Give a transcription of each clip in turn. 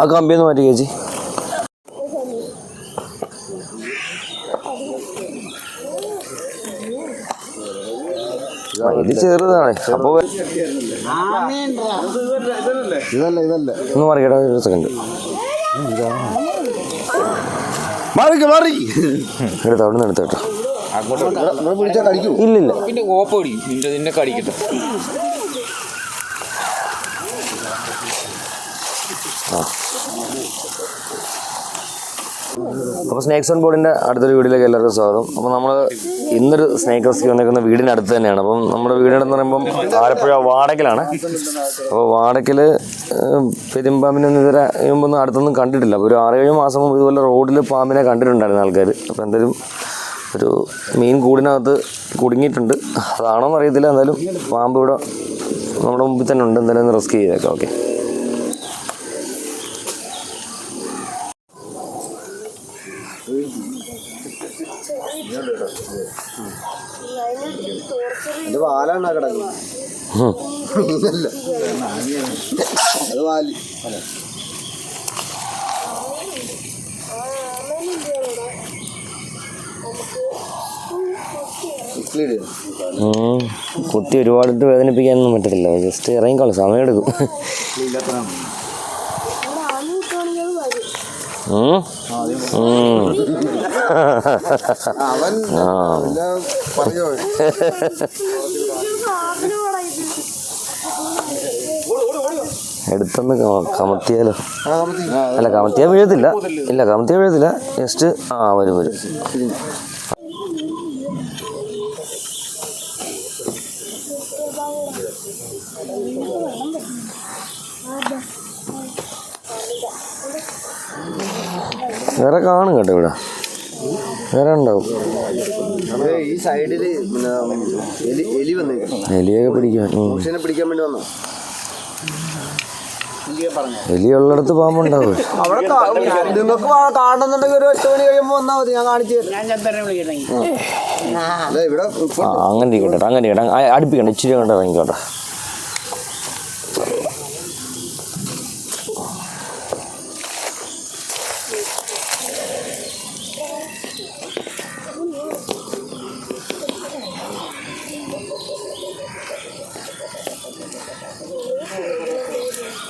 ആ കമ്പി ഒന്ന് മാറ്റി ചേച്ചി. ഇത് ചെറുതാണ്. അപ്പൊ ഇതല്ല ഇതല്ല ഒന്ന് മറിക്കട്ടെ ഒരു സെക്കൻഡ് മാറിക്ക് മാറി. എടുത്തോ അവിടെ നിന്ന് എടുത്ത് കടിക്കൂ ഇല്ലില്ല പിന്നെ കോപ്പടി നിന്റെ നിന്നെ കടിക്കട്ടെ. അപ്പോൾ സ്നേക്സ് ഓൺ ബോർഡിന്റെ അടുത്തൊരു വീട്ടിലേക്ക് എല്ലാവർക്കും സ്വാഗതം. അപ്പോൾ നമ്മൾ ഇന്നൊരു സ്നേക്ക് റെസ്ക്യൂ വന്നേക്കുന്ന വീടിന്റെ അടുത്ത് തന്നെയാണ്. അപ്പം നമ്മുടെ വീടിനടുത്ത് പറയുമ്പം ആലപ്പുഴ വാടക്കലാണ് അപ്പോൾ വാടക്കൽ പെരുമ്പാമ്പിനൊന്നും ഇതുവരെ മുമ്പൊന്നും അടുത്തൊന്നും കണ്ടിട്ടില്ല. ഒരു ആറേഴ് മാസം മുമ്പ് ഇതുപോലെ റോഡിൽ പാമ്പിനെ കണ്ടിട്ടുണ്ടായിരുന്നു ആൾക്കാർ അപ്പോൾ എന്തായാലും ഒരു മീൻ കൂടിനകത്ത് കുടുങ്ങിയിട്ടുണ്ട്. അതാണോന്ന് അറിയത്തില്ല. എന്തായാലും പാമ്പ് ഇവിടെ നമ്മുടെ മുമ്പിൽ തന്നെ ഉണ്ട്. എന്തായാലും ഒന്ന് റെസ്ക്യൂ ചെയ്തേക്കാം. ഓക്കെ. ഇത് വാലാണ് കിടക്കുന്നത് ഇതല്ല അത് വാൽ. കുത്തി ഒരുപാടിട്ട് വേദനിപ്പിക്കാനൊന്നും പറ്റത്തില്ല. ജസ്റ്റ് ഇറങ്ങിക്കോളും. സമയമെടുക്കും. അവൻ എടുത്തൊന്ന് കമത്തിയാലോ. അല്ല കമത്തിയാൽ വീഴത്തില്ല. ഇല്ല കമത്തിയാൽ വീഴത്തില്ല. ജസ്റ്റ് ആ വരും വരും. വേറെ കാണും കേട്ടോ ഇവിടെ. വേറെ ഉണ്ടാവും. ഈ സൈഡിൽ എലി എലി വന്നേക്കും. എലിയൊക്കെ പിടിക്കാൻ പിടിക്കാൻ വേണ്ടി വന്നോ? എലിയുള്ളിടത്ത് പാമ്പുണ്ടാവും. അവിടെ നിങ്ങൾക്ക് ഒരു എട്ട് മണി കഴിയുമ്പോ വന്നാ മതി ഞാൻ കാണിച്ചു തരാം. അങ്ങനെ അങ്ങനെ അടുപ്പിക്കണ്ട ഇച്ചിരി കൊണ്ട് ഇറങ്ങിക്കോട്ടെ.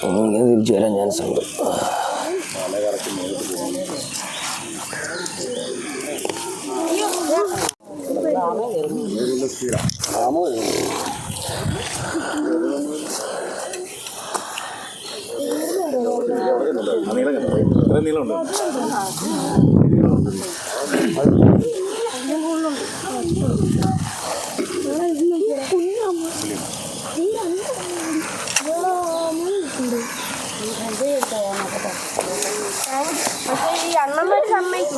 ഉം, ഇങ്ങനെ തിരിച്ചു വരാൻ ചാൻസ് ഉണ്ട്. പക്ഷേ ഈ అన్నమని అమ్మాయికి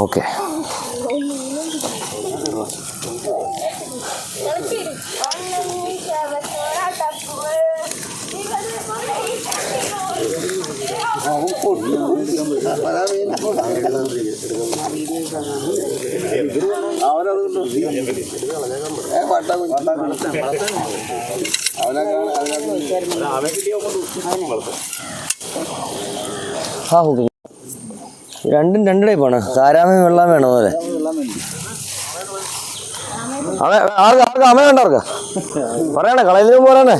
ఓకే Oh, ആ രണ്ടും രണ്ട് ടൈപ്പാണ് കാരാമ വെള്ളം വേണോ അമ്മ ആർക്ക് ആർക്ക്? അമ്മ വേണ്ട ആർക്ക? പറയണേ കളയിലും പോരാണേ?